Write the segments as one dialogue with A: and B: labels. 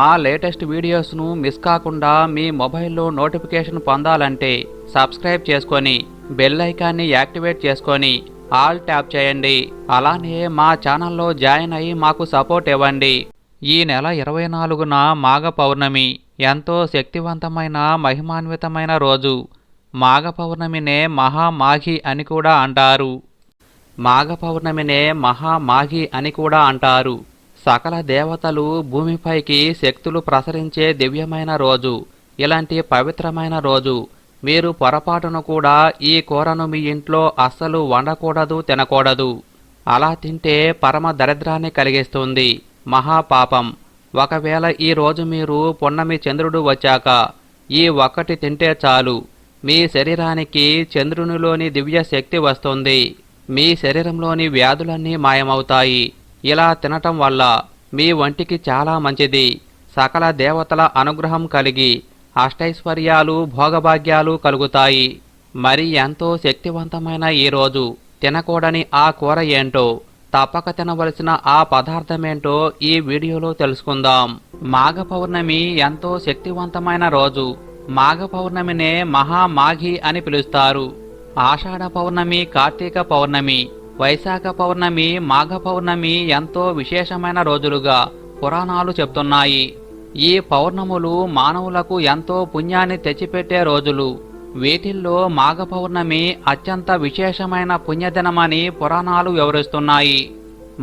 A: మా latest వీడియోస్ను miss కాకుండా మీ మొబైల్లో నోటిఫికేషన్ పొందాలంటే సబ్స్క్రైబ్ చేసుకొని బెల్ ఐకాన్ని యాక్టివేట్ చేసుకొని ఆల్ ట్యాప్ చేయండి. అలానే మా ఛానల్లో జాయిన్ అయ్యి మాకు సపోర్ట్ ఇవ్వండి. ఈ నెల ఇరవై నాలుగున మాఘ పౌర్ణమి. ఎంతో శక్తివంతమైన మహిమాన్వితమైన రోజు. మాఘ పౌర్ణమినే మహామాఘి అని కూడా అంటారు. మాఘ పౌర్ణమినే మహామాఘి అని కూడా అంటారు. సకల దేవతలు భూమిపైకి శక్తులు ప్రసరించే దివ్యమైన రోజు ఇలాంటి పవిత్రమైన రోజు. మీరు పొరపాటును కూడా ఈ కూరను మీ ఇంట్లో అస్సలు వండకూడదు తినకూడదు. అలా తింటే పరమ దరిద్రాన్ని కలిగిస్తుంది. మహాపాపం. ఒకవేళ ఈ రోజు మీరు పున్నమి చంద్రుడు వచ్చాక ఈ ఒక్కటి తింటే చాలు. మీ శరీరానికి చంద్రునిలోని దివ్య శక్తి వస్తుంది. మీ శరీరంలోని వ్యాధులన్నీ మాయమవుతాయి. ఇలా తినటం వల్ల మీ వంటికి చాలా మంచిది. సకల దేవతల అనుగ్రహం కలిగి అష్టైశ్వర్యాలు భోగభాగ్యాలు కలుగుతాయి. మరి ఎంతో శక్తివంతమైన ఈ రోజు తినకూడని ఆ కూర ఏంటో తప్పక తినవలసిన ఆ పదార్థమేంటో ఈ వీడియోలో తెలుసుకుందాం. మాఘ పౌర్ణమి ఎంతో శక్తివంతమైన రోజు. మాఘ పౌర్ణమినే మహామాఘి అని పిలుస్తారు. ఆషాఢ పౌర్ణమి కార్తీక పౌర్ణమి వైశాఖ పౌర్ణమి మాఘ పౌర్ణమి ఎంతో విశేషమైన రోజులుగా పురాణాలు చెప్తున్నాయి. ఈ పౌర్ణములు మానవులకు ఎంతో పుణ్యాన్ని తెచ్చిపెట్టే రోజులు. వీటిల్లో మాఘ పౌర్ణమి అత్యంత విశేషమైన పుణ్యదినమని పురాణాలు వివరిస్తున్నాయి.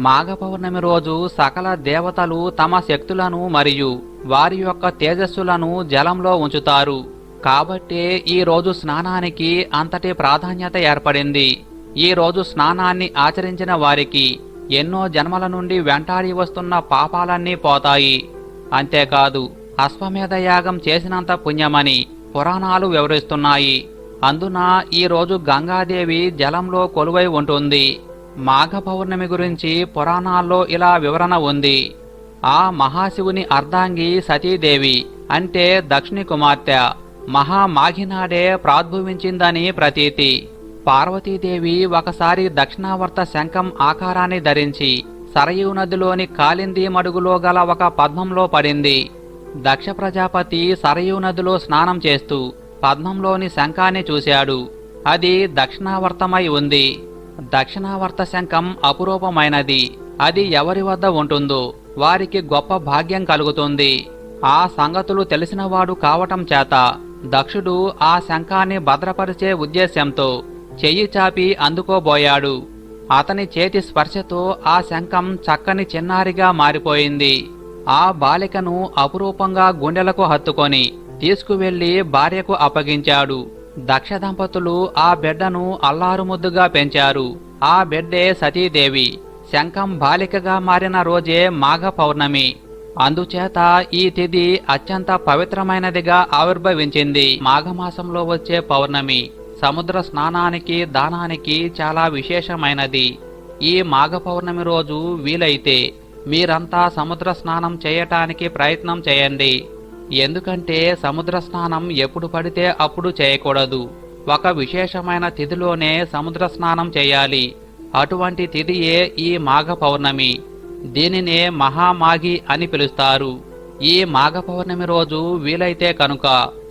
A: మాఘ పౌర్ణమి రోజు సకల దేవతలు తమ శక్తులను మరియు వారి యొక్క తేజస్సులను జలంలో ఉంచుతారు. కాబట్టే ఈ రోజు స్నానానికి అంతటి ప్రాధాన్యత ఏర్పడింది. ఈ రోజు స్నానాన్ని ఆచరించిన వారికి ఎన్నో జన్మల నుండి వెంటాడి వస్తున్న పాపాలన్నీ పోతాయి. అంతేకాదు అశ్వమేధ యాగం చేసినంత పుణ్యమని పురాణాలు వివరిస్తున్నాయి. అందున ఈరోజు గంగాదేవి జలంలో కొలువై ఉంటుంది. మాఘ పౌర్ణమి గురించి పురాణాల్లో ఇలా వివరణ ఉంది. ఆ మహాశివుని అర్ధాంగి సతీదేవి అంటే దక్షిణి కుమార్తె మహామాఘినాడే ప్రాద్భవించిందని ప్రతీతి. పార్వతీదేవి ఒకసారి దక్షిణావర్త శంఖం ఆకారాన్ని ధరించి సరయూ నదిలోని కాలింది మడుగులో గల ఒక పద్మంలో పడింది. దక్ష ప్రజాపతి సరయూ నదిలో స్నానం చేస్తూ పద్మంలోని శంఖాన్ని చూశాడు. అది దక్షిణావర్తమై ఉంది. దక్షిణావర్త శంఖం అపురూపమైనది. అది ఎవరి వద్ద ఉంటుందో వారికి గొప్ప భాగ్యం కలుగుతుంది. ఆ సంగతులు తెలిసినవాడు కావటం చేత దక్షుడు ఆ శంఖాన్ని భద్రపరిచే ఉద్దేశ్యంతో చెయ్యి చాపి అందుకోబోయాడు. అతని చేతి స్పర్శతో ఆ శంఖం చక్కని చిన్నారిగా మారిపోయింది. ఆ బాలికను అపురూపంగా గుండెలకు హత్తుకొని తీసుకువెళ్ళి భార్యకు అప్పగించాడు. దక్ష దంపతులు ఆ బిడ్డను అల్లారుముద్దుగా పెంచారు. ఆ బిడ్డే సతీదేవి. శంఖం బాలికగా మారిన రోజే మాఘ పౌర్ణమి. అందుచేత ఈ తిథి అత్యంత పవిత్రమైనదిగా ఆవిర్భవించింది. మాఘమాసంలో వచ్చే పౌర్ణమి. సముద్ర స్నానానికి దానానికి చాలా విశేషమైనది. ఈ మాఘ పౌర్ణమి రోజు వీలైతే మీరంతా సముద్ర స్నానం చేయటానికి ప్రయత్నం చేయండి. ఎందుకంటే సముద్ర స్నానం ఎప్పుడు పడితే అప్పుడు చేయకూడదు. ఒక విశేషమైన తిథిలోనే సముద్ర స్నానం చేయాలి. అటువంటి తిథియే ఈ మాఘ పౌర్ణమి దీనినే మహామాఘి అని పిలుస్తారు. ఈ మాఘ పౌర్ణమి రోజు వీలైతే కనుక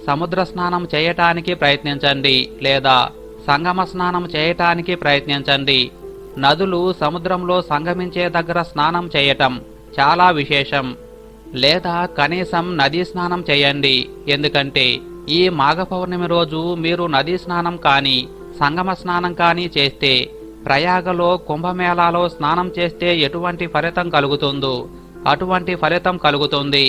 A: సముద్ర స్నానం చేయటానికి ప్రయత్నించండి లేదా సంగమ స్నానం చేయటానికి ప్రయత్నించండి. నదులు సముద్రంలో సంగమించే దగ్గర స్నానం చేయటం చాలా విశేషం. లేదా కనీసం నదీ స్నానం చేయండి. ఎందుకంటే ఈ మాఘ పౌర్ణమి రోజు మీరు నదీ స్నానం కానీ సంగమ స్నానం కానీ చేస్తే ప్రయాగలో కుంభమేళాలో స్నానం చేస్తే ఎటువంటి ఫలితం కలుగుతుందో అటువంటి ఫలితం కలుగుతుంది.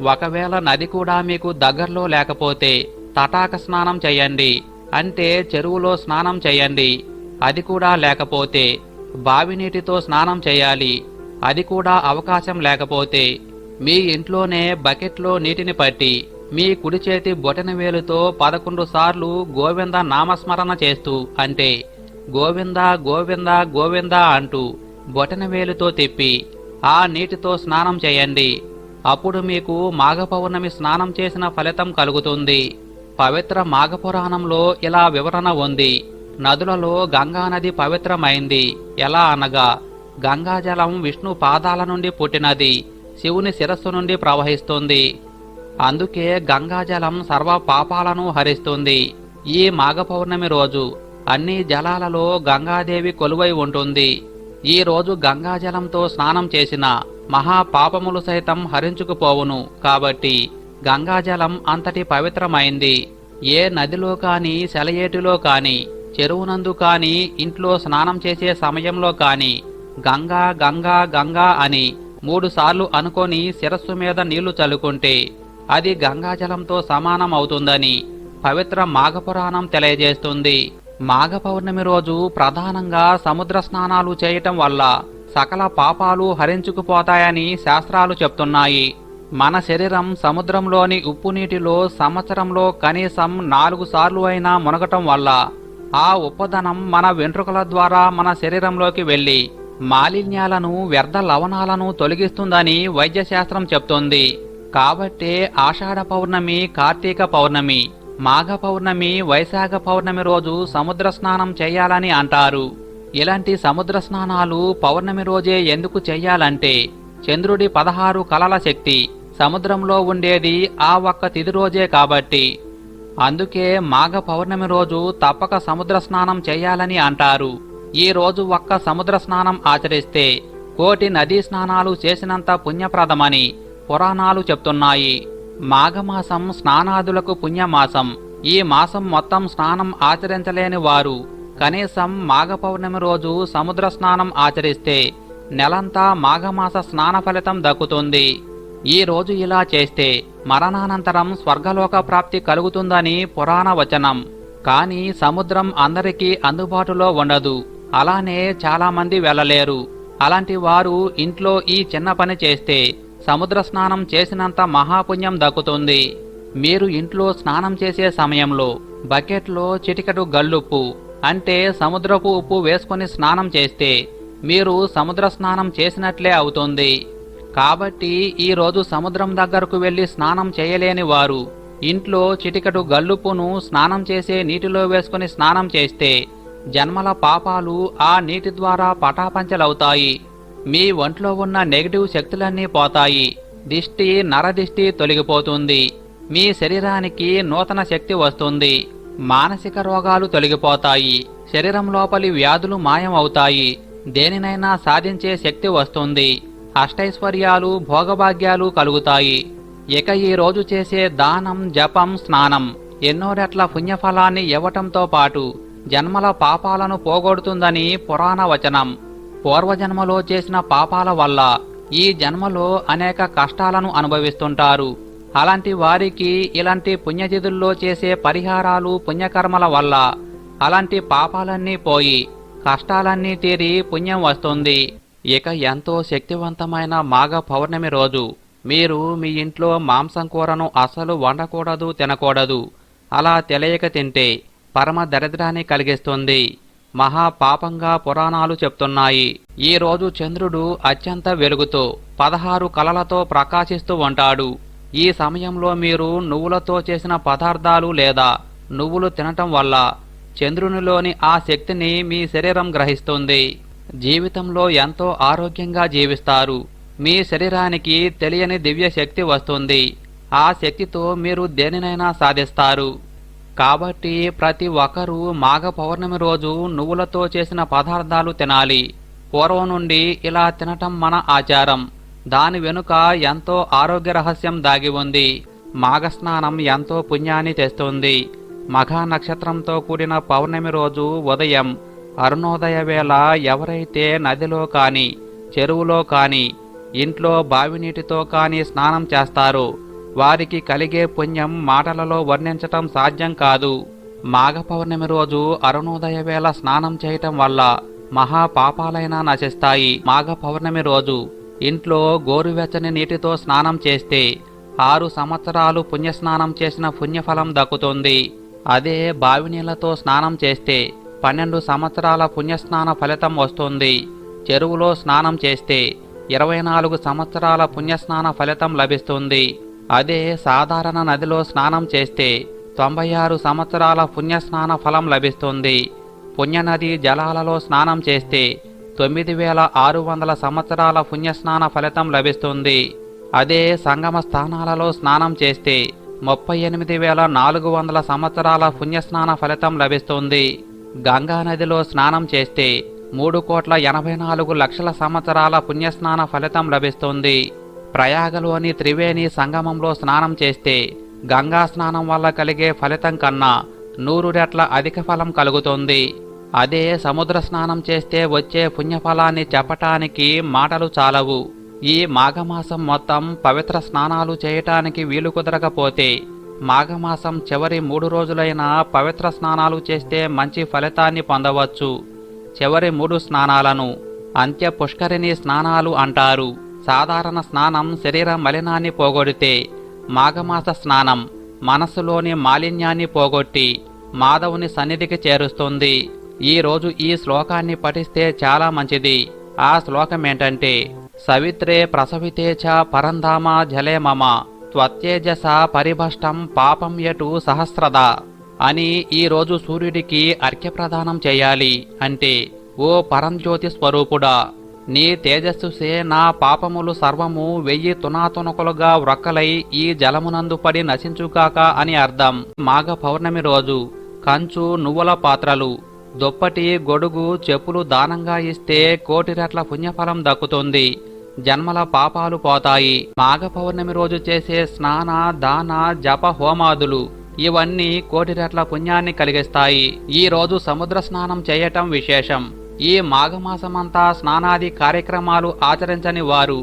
A: ఒకవేళ నది కూడా మీకు దగ్గరలో లేకపోతే తటాక స్నానం చేయండి. అంటే చెరువులో స్నానం చేయండి. అది కూడా లేకపోతే బావి నీటితో స్నానం చేయాలి. అది కూడా అవకాశం లేకపోతే మీ ఇంట్లోనే బకెట్లో నీటిని పట్టి మీ కుడి చేతి బొటన వేలుతో పదకొండు సార్లు గోవింద నామస్మరణ చేస్తూ అంటే గోవింద గోవింద గోవింద అంటూ బొటన వేలుతో తిప్పి ఆ నీటితో స్నానం చేయండి. అప్పుడు మీకు మాఘ పౌర్ణమి స్నానం చేసిన ఫలితం కలుగుతుంది. పవిత్ర మాఘపురాణంలో ఇలా వివరణ ఉంది. నదులలో గంగా నది పవిత్రమైంది. ఎలా అనగా గంగాజలం విష్ణు పాదాల నుండి పుట్టినది శివుని శిరస్సు నుండి ప్రవహిస్తుంది. అందుకే గంగాజలం సర్వ పాపాలను హరిస్తుంది. ఈ మాఘ పౌర్ణమి రోజు అన్ని జలాలలో గంగాదేవి కొలువై ఉంటుంది. ఈ రోజు గంగాజలంతో స్నానం చేసిన మహా పాపములు సైతం హరించుకుపోవును. కాబట్టి గంగాజలం అంతటి పవిత్రమైంది. ఏ నదిలో కాని సెలయేటిలో కాని చెరువునందు కాని ఇంట్లో స్నానం చేసే సమయంలో కాని గంగా గంగా గంగా అని మూడుసార్లు అనుకొని శిరస్సు మీద నీళ్ళు చల్లుకుంటే అది గంగాజలంతో సమానం అవుతుందని పవిత్ర మాఘపురాణం తెలియజేస్తుంది. మాఘ పౌర్ణమి రోజు ప్రధానంగా సముద్ర స్నానాలు చేయటం వల్ల సకల పాపాలు హరించుకుపోతాయని శాస్త్రాలు చెప్తున్నాయి. మన శరీరం సముద్రంలోని ఉప్పు నీటిలో సంవత్సరంలో కనీసం నాలుగు సార్లు అయినా మునగటం వల్ల ఆ ఉప్పదనం మన వెంట్రుకల ద్వారా మన శరీరంలోకి వెళ్ళి మాలిన్యాలను వ్యర్థ లవణాలను తొలగిస్తుందని వైద్యశాస్త్రం చెప్తోంది. కాబట్టే ఆషాఢ పౌర్ణమి కార్తీక పౌర్ణమి మాఘ పౌర్ణమి వైశాఖ పౌర్ణమి రోజు సముద్ర స్నానం చేయాలని అంటారు. ఇలాంటి సముద్ర స్నానాలు పౌర్ణమి రోజే ఎందుకు చెయ్యాలంటే చంద్రుడి పదహారు కలల శక్తి సముద్రంలో ఉండేది ఆ ఒక్క తిది రోజే కాబట్టి. అందుకే మాఘ పౌర్ణమి రోజు తప్పక సముద్ర స్నానం చేయాలని అంటారు. ఈ రోజు ఒక్క సముద్ర స్నానం ఆచరిస్తే కోటి నదీ స్నానాలు చేసినంత పుణ్యప్రదమని పురాణాలు చెప్తున్నాయి. మాఘమాసం స్నానాదులకు పుణ్యమాసం. ఈ మాసం మొత్తం స్నానం ఆచరించలేని వారు కనీసం మాఘ పౌర్ణమి రోజు సముద్ర స్నానం ఆచరిస్తే నెలంతా మాఘమాస స్నాన ఫలితం దక్కుతుంది. ఈ రోజు ఇలా చేస్తే మరణానంతరం స్వర్గలోక ప్రాప్తి కలుగుతుందని పురాణ వచనం. కానీ సముద్రం అందరికీ అందుబాటులో ఉండదు. అలానే చాలామంది వెళ్ళలేరు. అలాంటి వారు ఇంట్లో ఈ చిన్న పని చేస్తే సముద్ర స్నానం చేసినంత మహాపుణ్యం దక్కుతుంది. మీరు ఇంట్లో స్నానం చేసే సమయంలో బకెట్లో చిటికటు గల్లుప్పు అంటే సముద్రపు ఉప్పు వేసుకొని స్నానం చేస్తే మీరు సముద్ర స్నానం చేసినట్లే అవుతుంది. కాబట్టి ఈరోజు సముద్రం దగ్గరకు వెళ్ళి స్నానం చేయలేని వారు ఇంట్లో చిటికటు గల్లుపును స్నానం చేసే నీటిలో వేసుకుని స్నానం చేస్తే జన్మల పాపాలు ఆ నీటి ద్వారా పటాపంచలవుతాయి. మీ ఒంట్లో ఉన్న నెగిటివ్ శక్తులన్నీ పోతాయి. దిష్టి నరదిష్టి తొలగిపోతుంది. మీ శరీరానికి నూతన శక్తి వస్తుంది. మానసిక రోగాలు తొలగిపోతాయి. శరీరం లోపలి వ్యాధులు మాయం అవుతాయి దేనినైనా సాధించే శక్తి వస్తుంది. అష్టైశ్వర్యాలు భోగభాగ్యాలు కలుగుతాయి. ఇక ఈ రోజు చేసే దానం జపం స్నానం ఎన్నో రెట్ల పుణ్యఫలాన్ని ఇవ్వటంతో పాటు జన్మల పాపాలను పోగొడుతుందని పురాణ వచనం. పూర్వజన్మలో చేసిన పాపాల వల్ల ఈ జన్మలో అనేక కష్టాలను అనుభవిస్తుంటారు. అలాంటి వారికి ఇలాంటి పుణ్యతిథుల్లో చేసే పరిహారాలు పుణ్యకర్మల వల్ల అలాంటి పాపాలన్నీ పోయి కష్టాలన్నీ తీరి పుణ్యం వస్తుంది. ఇక ఎంతో శక్తివంతమైన మాఘ పౌర్ణమి రోజు మీరు మీ ఇంట్లో మాంసం కూరను అసలు వండకూడదు తినకూడదు. అలా తెలియక తింటే పరమ దరిద్రాన్ని కలిగిస్తుంది. మహా పాపంగా పురాణాలు చెప్తున్నాయి. ఈ రోజు చంద్రుడు అత్యంత వెలుగుతో పదహారు కలలతో ప్రకాశిస్తూ ఉంటాడు. ఈ సమయంలో మీరు నువ్వులతో చేసిన పదార్థాలు లేదా నువ్వులు తినటం వల్ల చంద్రునిలోని ఆ శక్తిని మీ శరీరం గ్రహిస్తుంది. జీవితంలో ఎంతో ఆరోగ్యంగా జీవిస్తారు. మీ శరీరానికి తెలియని దివ్య శక్తి వస్తుంది. ఆ శక్తితో మీరు దేనినైనా సాధిస్తారు. కాబట్టి ప్రతి ఒక్కరూ మాఘ పౌర్ణమి రోజు నువ్వులతో చేసిన పదార్థాలు తినాలి. పూర్వం నుండి ఇలా తినటం మన ఆచారం. దాని వెనుక ఎంతో ఆరోగ్య రహస్యం దాగి ఉంది. మాఘస్నానం ఎంతో పుణ్యాన్ని తెస్తుంది. మఘా నక్షత్రంతో కూడిన పౌర్ణమి రోజు ఉదయం అరుణోదయ వేళ ఎవరైతే నదిలో కాని చెరువులో కాని ఇంట్లో బావి నీటితో కాని స్నానం చేస్తారు వారికి కలిగే పుణ్యం మాటలలో వర్ణించటం సాధ్యం కాదు. మాఘ పౌర్ణమి రోజు అరుణోదయ వేళ స్నానం చేయటం వల్ల మహా పాపాలైనా నశిస్తాయి. మాఘ పౌర్ణమి రోజు ఇంట్లో గోరువెచ్చని నీటితో స్నానం చేస్తే ఆరు సంవత్సరాలు పుణ్యస్నానం చేసిన పుణ్యఫలం దక్కుతుంది. అదే బావినీళ్ళతో స్నానం చేస్తే పన్నెండు సంవత్సరాల పుణ్యస్నాన ఫలితం వస్తుంది. చెరువులో స్నానం చేస్తే ఇరవై నాలుగు సంవత్సరాల పుణ్యస్నాన ఫలితం లభిస్తుంది. అదే సాధారణ నదిలో స్నానం చేస్తే తొంభై ఆరు సంవత్సరాల పుణ్యస్నాన ఫలం లభిస్తుంది. పుణ్యనది జలాలలో స్నానం చేస్తే తొమ్మిది వేల ఆరు వందల సంవత్సరాల పుణ్యస్నాన ఫలితం లభిస్తుంది. అదే సంగమ స్థానాలలో స్నానం చేస్తే ముప్పై ఎనిమిది వేల నాలుగు వందల సంవత్సరాల పుణ్యస్నాన ఫలితం లభిస్తుంది. గంగా నదిలో స్నానం చేస్తే మూడు కోట్ల ఎనభై నాలుగు లక్షల సంవత్సరాల పుణ్యస్నాన ఫలితం లభిస్తుంది. ప్రయాగలోని త్రివేణి సంగమంలో స్నానం చేస్తే గంగా స్నానం వల్ల కలిగే ఫలితం కన్నా నూరు రెట్ల అధిక ఫలం కలుగుతుంది. అదే సముద్ర స్నానం చేస్తే వచ్చే పుణ్యఫలాన్ని చెప్పటానికి మాటలు చాలవు. ఈ మాఘమాసం మొత్తం పవిత్ర స్నానాలు చేయటానికి వీలు కుదరకపోతే మాఘమాసం చివరి మూడు రోజులైన పవిత్ర స్నానాలు చేస్తే మంచి ఫలితాన్ని పొందవచ్చు. చివరి మూడు స్నానాలను అంత్య పుష్కరిణి స్నానాలు అంటారు. సాధారణ స్నానం శరీర మలినాన్ని పోగొడితే మాఘమాస స్నానం మనస్సులోని మాలిన్యాన్ని పోగొట్టి మాధవుని సన్నిధికి చేరుస్తుంది. ఈరోజు ఈ శ్లోకాన్ని పఠిస్తే చాలా మంచిది. ఆ శ్లోకం ఏంటంటే సవిత్రే ప్రసవితే చ పరంధామ జలే మమ త్వత్యేజస పరిభష్టం పాపం యటు సహస్రద అని ఈ రోజు సూర్యుడికి అర్ఘ్యప్రదానం చేయాలి అంటే ఓ పరంజ్యోతి స్వరూపుడా నీ తేజస్సుసే నా పాపములు సర్వము వెయ్యి తునాతునకులుగా వ్రక్కలై ఈ జలమునందు పడి నశించుకాక అని అర్థం. మాఘ పౌర్ణమి రోజు కంచు నువ్వుల పాత్రలు దుప్పటి గొడుగు చెప్పులు దానంగా ఇస్తే కోటి రెట్ల పుణ్యఫలం దక్కుతుంది. జన్మల పాపాలు పోతాయి. మాఘ పౌర్ణమి రోజు చేసే స్నాన దాన జప హోమాదులు ఇవన్నీ కోటి రెట్ల పుణ్యాన్ని కలిగిస్తాయి. ఈ రోజు సముద్ర స్నానం చేయటం విశేషం. ఈ మాఘమాసమంతా స్నానాది కార్యక్రమాలు ఆచరించని వారు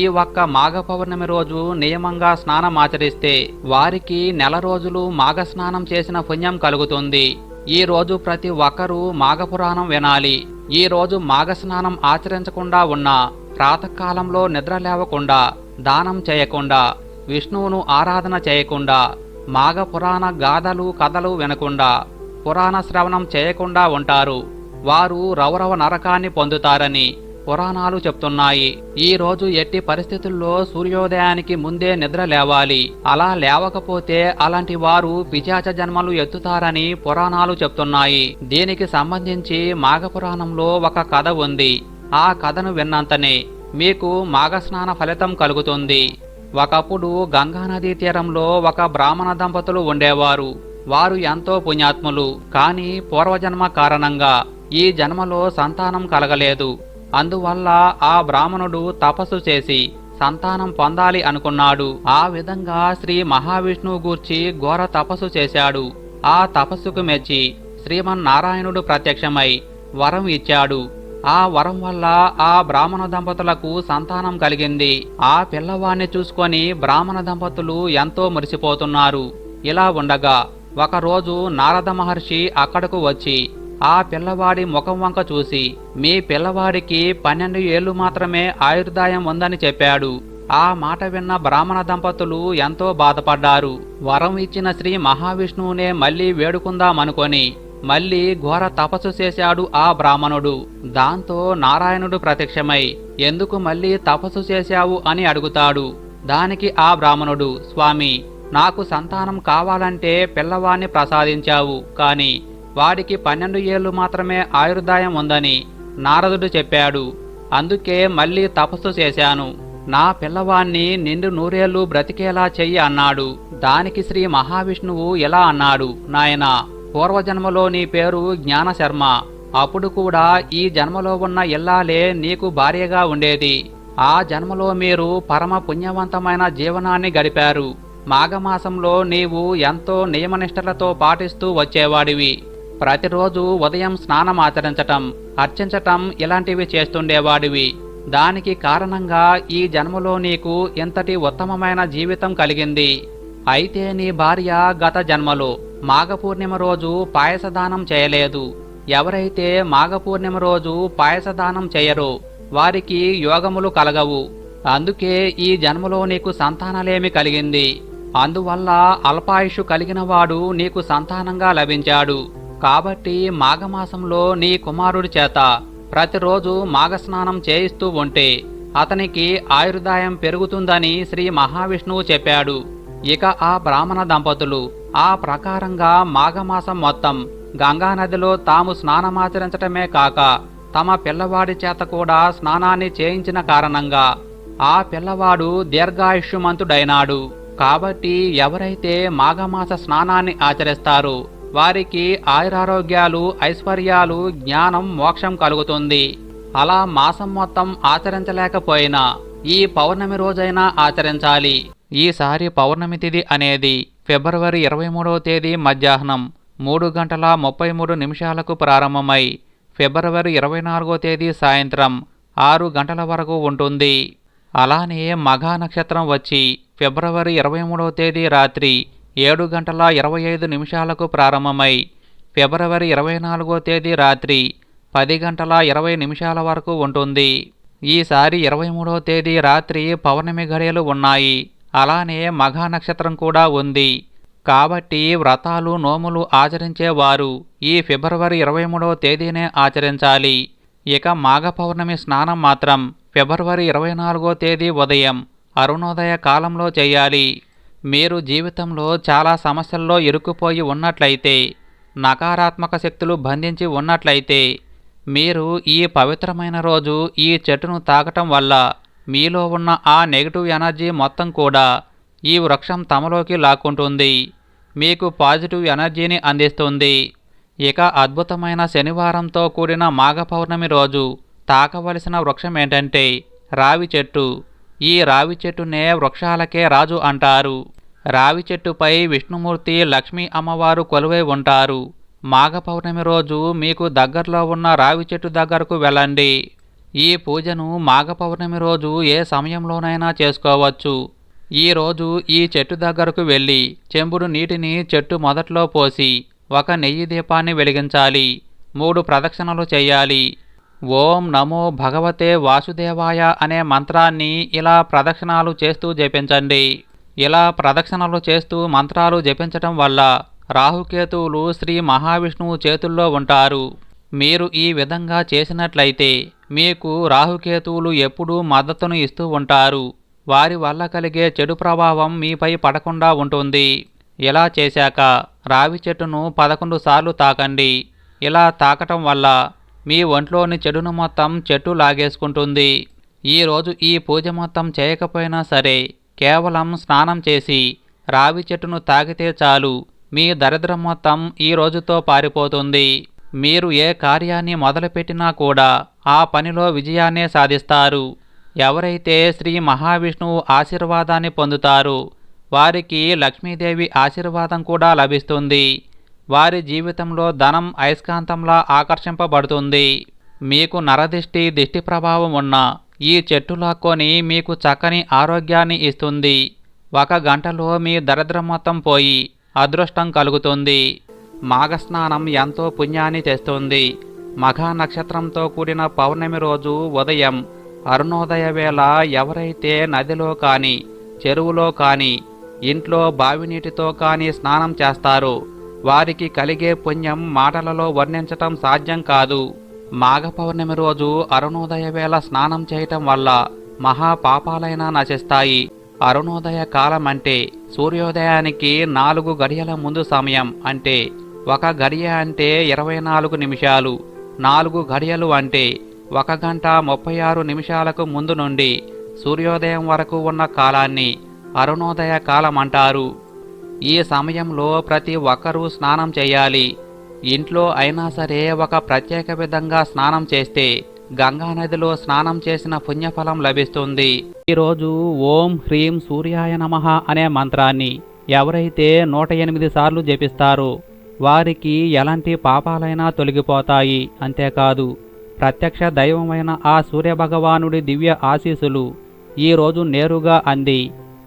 A: ఈ ఒక్క మాఘ పౌర్ణమి రోజు నియమంగా స్నానం ఆచరిస్తే వారికి నెల రోజులు మాఘ స్నానం చేసిన పుణ్యం కలుగుతుంది. ఈ రోజు ప్రతి ఒక్కరూ మాఘపురాణం వినాలి. ఈ రోజు మాఘ స్నానం ఆచరించకుండా ఉన్నా ప్రాతకాలంలో నిద్ర లేవకుండా దానం చేయకుండా విష్ణువును ఆరాధన చేయకుండా మాఘ పురాణ గాథలు కథలు వినకుండా పురాణ శ్రవణం చేయకుండా ఉంటారు. వారు రౌరవ నరకాన్ని పొందుతారని పురాణాలు చెప్తున్నాయి. ఈ రోజు ఎట్టి పరిస్థితుల్లో సూర్యోదయానికి ముందే నిద్ర లేవాలి. అలా లేవకపోతే అలాంటి వారు పిచాచ జన్మలు ఎత్తుతారని పురాణాలు చెప్తున్నాయి. దీనికి సంబంధించి మాఘపురాణంలో ఒక కథ ఉంది. ఆ కథను విన్నంతనే మీకు మాఘస్నాన ఫలితం కలుగుతుంది. ఒకప్పుడు గంగానదీ తీరంలో ఒక బ్రాహ్మణ దంపతులు ఉండేవారు. వారు ఎంతో పుణ్యాత్ములు. కానీ పూర్వజన్మ కారణంగా ఈ జన్మలో సంతానం కలగలేదు. అందువల్ల ఆ బ్రాహ్మణుడు తపస్సు చేసి సంతానం పొందాలి అనుకున్నాడు. ఆ విధంగా శ్రీ మహావిష్ణువు గూర్చి ఘోర తపస్సు చేశాడు. ఆ తపస్సుకు మెచ్చి శ్రీమన్నారాయణుడు ప్రత్యక్షమై వరం ఇచ్చాడు. ఆ వరం వల్ల ఆ బ్రాహ్మణ దంపతులకు సంతానం కలిగింది. ఆ పిల్లవాణ్ణి చూసుకొని బ్రాహ్మణ దంపతులు ఎంతో మురిసిపోతున్నారు. ఇలా ఉండగా ఒకరోజు నారద మహర్షి అక్కడకు వచ్చి ఆ పిల్లవాడి ముఖం వంక చూసి మీ పిల్లవాడికి పన్నెండు ఏళ్ళు మాత్రమే ఆయుర్దాయం ఉందని చెప్పాడు. ఆ మాట విన్న బ్రాహ్మణ దంపతులు ఎంతో బాధపడ్డారు. వరం ఇచ్చిన శ్రీ మహావిష్ణువునే మళ్ళీ వేడుకుందామనుకొని మళ్ళీ ఘోర తపస్సు చేశాడు ఆ బ్రాహ్మణుడు. దాంతో నారాయణుడు ప్రత్యక్షమై ఎందుకు మళ్ళీ తపస్సు చేశావు? అని అడుగుతాడు. దానికి ఆ బ్రాహ్మణుడు స్వామి నాకు సంతానం కావాలంటే పిల్లవాణ్ణి ప్రసాదించావు. కాని వాడికి పన్నెండు ఏళ్ళు మాత్రమే ఆయుర్దాయం ఉందని నారదుడు చెప్పాడు. అందుకే మళ్ళీ తపస్సు చేశాను. నా పిల్లవాణ్ణి నిండు నూరేళ్ళు బ్రతికేలా చెయ్యి అన్నాడు. దానికి శ్రీ మహావిష్ణువు ఎలా అన్నాడు నాయనా పూర్వజన్మలో నీ పేరు జ్ఞానశర్మ. అప్పుడు కూడా ఈ జన్మలో ఉన్న ఇల్లాలే నీకు భార్యగా ఉండేది. ఆ జన్మలో మీరు పరమ పుణ్యవంతమైన జీవనాన్ని గడిపారు. మాఘమాసంలో నీవు ఎంతో నియమనిష్టలతో పాటిస్తూ వచ్చేవాడివి. ప్రతిరోజు ఉదయం స్నానం ఆచరించటం అర్చించటం ఇలాంటివి చేస్తుండేవాడివి. దానికి కారణంగా ఈ జన్మలో నీకు ఇంతటి ఉత్తమమైన జీవితం కలిగింది. అయితే నీ భార్య గత జన్మలో మాఘపూర్ణిమ రోజు పాయసదానం చేయలేదు. ఎవరైతే మాఘపూర్ణిమ రోజు పాయసదానం చేయరో వారికి యోగములు కలగవు. అందుకే ఈ జన్మలో నీకు సంతానలేమి కలిగింది. అందువల్ల అల్పాయుషు కలిగిన వాడు నీకు సంతానంగా లభించాడు. కాబట్టి మాఘమాసంలో నీ కుమారుడి చేత ప్రతిరోజు మాఘస్నానం చేయిస్తూ ఉంటే అతనికి ఆయుర్దాయం పెరుగుతుందని శ్రీ మహావిష్ణువు చెప్పాడు. ఇక ఆ బ్రాహ్మణ దంపతులు ఆ ప్రకారంగా మాఘమాసం మొత్తం గంగానదిలో తాము స్నానమాచరించటమే కాక తమ పిల్లవాడి చేత కూడా స్నానాన్ని చేయించిన కారణంగా ఆ పిల్లవాడు దీర్ఘాయుష్యమంతుడైనాడు. కాబట్టి ఎవరైతే మాఘమాస స్నానాన్ని ఆచరిస్తారో వారికి ఆయురారోగ్యాలు ఐశ్వర్యాలు జ్ఞానం మోక్షం కలుగుతుంది. అలా మాసం మొత్తం ఆచరించలేకపోయినా ఈ పౌర్ణమి రోజైనా ఆచరించాలి. ఈసారి పౌర్ణమి తిథి అనేది ఫిబ్రవరి ఇరవై మూడవ తేదీ మధ్యాహ్నం మూడు గంటల ముప్పై మూడు నిమిషాలకు ప్రారంభమై ఫిబ్రవరి ఇరవై నాలుగో తేదీ సాయంత్రం ఆరు గంటల వరకు ఉంటుంది. అలానే మఘా నక్షత్రం వచ్చి ఫిబ్రవరి ఇరవై మూడవ తేదీ రాత్రి ఏడు గంటల ఇరవై ఐదు నిమిషాలకు ప్రారంభమై ఫిబ్రవరి ఇరవై నాలుగో తేదీ రాత్రి పది గంటల ఇరవై నిమిషాల వరకు ఉంటుంది. ఈసారి ఇరవై మూడో తేదీ రాత్రి పౌర్ణమి ఘడియలు ఉన్నాయి. అలానే మఘా నక్షత్రం కూడా ఉంది. కాబట్టి వ్రతాలు నోములు ఆచరించేవారు ఈ ఫిబ్రవరి ఇరవై మూడవ తేదీనే ఆచరించాలి. ఇక మాఘ పౌర్ణమి స్నానం మాత్రం ఫిబ్రవరి ఇరవై నాలుగో తేదీ ఉదయం అరుణోదయ కాలంలో చేయాలి. మీరు జీవితంలో చాలా సమస్యల్లో ఇరుక్కుపోయి ఉన్నట్లయితే నకారాత్మక శక్తులు బంధించి ఉన్నట్లయితే మీరు ఈ పవిత్రమైన రోజు ఈ చెట్టును తాకటం వల్ల మీలో ఉన్న ఆ నెగిటివ్ ఎనర్జీ మొత్తం కూడా ఈ వృక్షం తమలోకి లాక్కుంటుంది. మీకు పాజిటివ్ ఎనర్జీని అందిస్తుంది. ఇక అద్భుతమైన శనివారంతో కూడిన మాఘ పౌర్ణమి రోజు తాకవలసిన వృక్షం ఏంటంటే రావి చెట్టు. ఈ రావి చెట్టునే వృక్షాలకే రాజు అంటారు. రావి చెట్టుపై విష్ణుమూర్తి లక్ష్మీ అమ్మవారు కొలువై ఉంటారు. మాఘ పౌర్ణమి రోజు మీకు దగ్గరలో ఉన్న రావి చెట్టు దగ్గరకు వెళ్ళండి. ఈ పూజను మాఘ పౌర్ణమి రోజు ఏ సమయంలోనైనా చేసుకోవచ్చు. ఈ రోజు ఈ చెట్టు దగ్గరకు వెళ్ళి చెంబుడు నీటిని చెట్టు మొదట్లో పోసి ఒక నెయ్యి దీపాన్ని వెలిగించాలి. మూడు ప్రదక్షిణలు చేయాలి. ఓం నమో భగవతే వాసుదేవాయ అనే మంత్రాన్ని ఇలా ప్రదక్షిణాలు చేస్తూ జపించండి. ఇలా ప్రదక్షిణలు చేస్తూ మంత్రాలు జపించటం వల్ల రాహుకేతువులు శ్రీ మహావిష్ణువు చేతుల్లో ఉంటారు. మీరు ఈ విధంగా చేసినట్లయితే మీకు రాహుకేతువులు ఎప్పుడూ మద్దతును ఇస్తూ ఉంటారు. వారి వల్ల కలిగే చెడు ప్రభావం మీపై పడకుండా ఉంటుంది. ఇలా చేశాక రావి చెట్టును పదకొండు సార్లు తాకండి. ఇలా తాకటం వల్ల మీ ఒంట్లోని చెడును మొత్తం చెట్టు లాగేసుకుంటుంది. ఈరోజు ఈ పూజ మొత్తం చేయకపోయినా సరే కేవలం స్నానం చేసి రావి చెట్టును తాగితే చాలు. మీ దరిద్రం మొత్తం ఈ రోజుతో పారిపోతుంది. మీరు ఏ కార్యాన్ని మొదలుపెట్టినా కూడా ఆ పనిలో విజయాన్నే సాధిస్తారు. ఎవరైతే శ్రీ మహావిష్ణువు ఆశీర్వాదాన్ని పొందుతారో వారికి లక్ష్మీదేవి ఆశీర్వాదం కూడా లభిస్తుంది. వారి జీవితంలో ధనం అయస్కాంతంలా ఆకర్షింపబడుతుంది. మీకు నరదిష్టి దిష్టి ప్రభావం ఉన్న ఈ చెట్టు లాక్కొని మీకు చక్కని ఆరోగ్యాన్ని ఇస్తుంది. ఒక గంటలో మీ దరిద్రం మొత్తం పోయి అదృష్టం కలుగుతుంది. మాఘస్నానం ఎంతో పుణ్యాన్ని తెస్తుంది. మఘా నక్షత్రంతో కూడిన పౌర్ణమి రోజు ఉదయం అరుణోదయ వేళ ఎవరైతే నదిలో కానీ చెరువులో కానీ ఇంట్లో బావినీటితో కానీ స్నానం చేస్తారు వారికి కలిగే పుణ్యం మాటలలో వర్ణించటం సాధ్యం కాదు. మాఘ పౌర్ణమి రోజు అరుణోదయ వేళ స్నానం చేయటం వల్ల మహా పాపాలైనా నశిస్తాయి. అరుణోదయ కాలం అంటే సూర్యోదయానికి నాలుగు గడియల ముందు సమయం అంటే ఒక గడియ అంటే ఇరవై నాలుగు నిమిషాలు. నాలుగు గడియలు అంటే ఒక గంట ముప్పై ఆరు నిమిషాలకు ముందు నుండి సూర్యోదయం వరకు ఉన్న కాలాన్ని అరుణోదయ కాలం అంటారు ఈ సమయంలో ప్రతి ఒక్కరూ స్నానం చేయాలి. ఇంట్లో అయినా సరే ఒక ప్రత్యేక విధంగా స్నానం చేస్తే గంగా నదిలో స్నానం చేసిన పుణ్యఫలం లభిస్తుంది. ఈరోజు ఓం హ్రీం సూర్యాయ నమ అనే మంత్రాన్ని ఎవరైతే నూట ఎనిమిది సార్లు జపిస్తారో వారికి ఎలాంటి పాపాలైనా తొలగిపోతాయి. అంతేకాదు ప్రత్యక్ష దైవమైన ఆ సూర్యభగవానుడి దివ్య ఆశీస్సులు ఈరోజు నేరుగా అంది.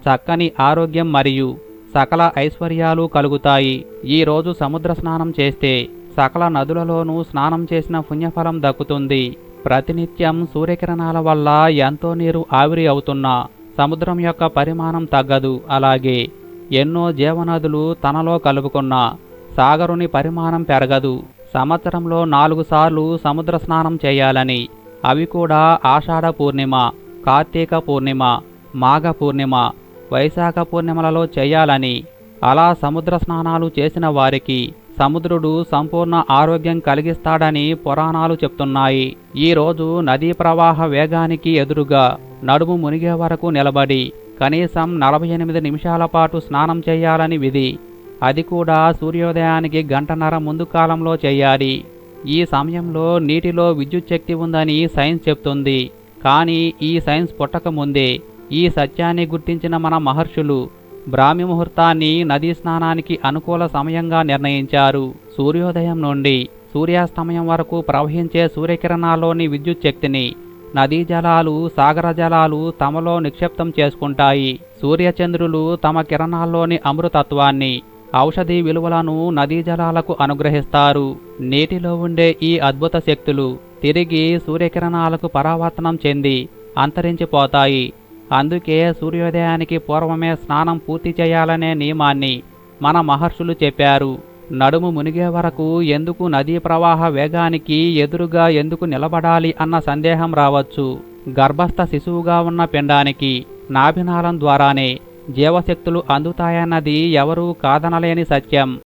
A: చక్కని ఆరోగ్యం మరియు సకల ఐశ్వర్యాలు కలుగుతాయి. ఈరోజు సముద్ర స్నానం చేస్తే సకల నదులలోనూ స్నానం చేసిన పుణ్యఫలం దక్కుతుంది. ప్రతినిత్యం సూర్యకిరణాల వల్ల ఎంతో నీరు ఆవిరి అవుతున్నా. సముద్రం యొక్క పరిమాణం తగ్గదు. అలాగే ఎన్నో జీవనదులు తనలో కలుపుకున్న సాగరుని పరిమాణం పెరగదు. సంవత్సరంలో నాలుగు సార్లు సముద్ర స్నానం చేయాలని. అవి కూడా ఆషాఢ పూర్ణిమ కార్తీక పూర్ణిమ మాఘ పూర్ణిమ వైశాఖ పూర్ణిమలలో చేయాలని. అలా సముద్ర స్నానాలు చేసిన వారికి సముద్రుడు సంపూర్ణ ఆరోగ్యం కలిగిస్తాడని పురాణాలు చెప్తున్నాయి. ఈ రోజు నదీ ప్రవాహ వేగానికి ఎదురుగా నడుము మునిగే వరకు నిలబడి కనీసం నలభై ఎనిమిది నిమిషాల పాటు స్నానం చేయాలని విధి. అది కూడా సూర్యోదయానికి గంటన్నర ముందు కాలంలో చేయాలి. ఈ సమయంలో నీటిలో విద్యుత్ శక్తి ఉందని సైన్స్ చెప్తుంది. కానీ ఈ సైన్స్ పుట్టకముందే ఈ సత్యాన్ని గుర్తించిన మన మహర్షులు బ్రాహ్మి ముహూర్తాన్ని నదీ స్నానానికి అనుకూల సమయంగా నిర్ణయించారు. సూర్యోదయం నుండి సూర్యాస్తమయం వరకు ప్రవహించే సూర్యకిరణాల్లోని విద్యుత్ శక్తిని నదీ జలాలు సాగర జలాలు తమలో నిక్షిప్తం చేసుకుంటాయి. సూర్యచంద్రులు తమ కిరణాల్లోని అమృతత్వాన్ని ఔషధి విలువలను నదీ జలాలకు అనుగ్రహిస్తారు. నీటిలో ఉండే ఈ అద్భుత శక్తులు తిరిగి సూర్యకిరణాలకు పరావర్తనం చెంది అంతరించిపోతాయి. అందుకే సూర్యోదయానికి పూర్వమే స్నానం పూర్తి చేయాలనే నియమాన్ని మన మహర్షులు చెప్పారు. నడుము మునిగే వరకు ఎందుకు నదీ ప్రవాహ వేగానికి ఎదురుగా ఎందుకు నిలబడాలి అన్న సందేహం రావచ్చు. గర్భస్థ శిశువుగా ఉన్న పిండానికి నాభినాళం ద్వారానే జీవశక్తులు అందుతాయన్నది ఎవరూ కాదనలేని సత్యం.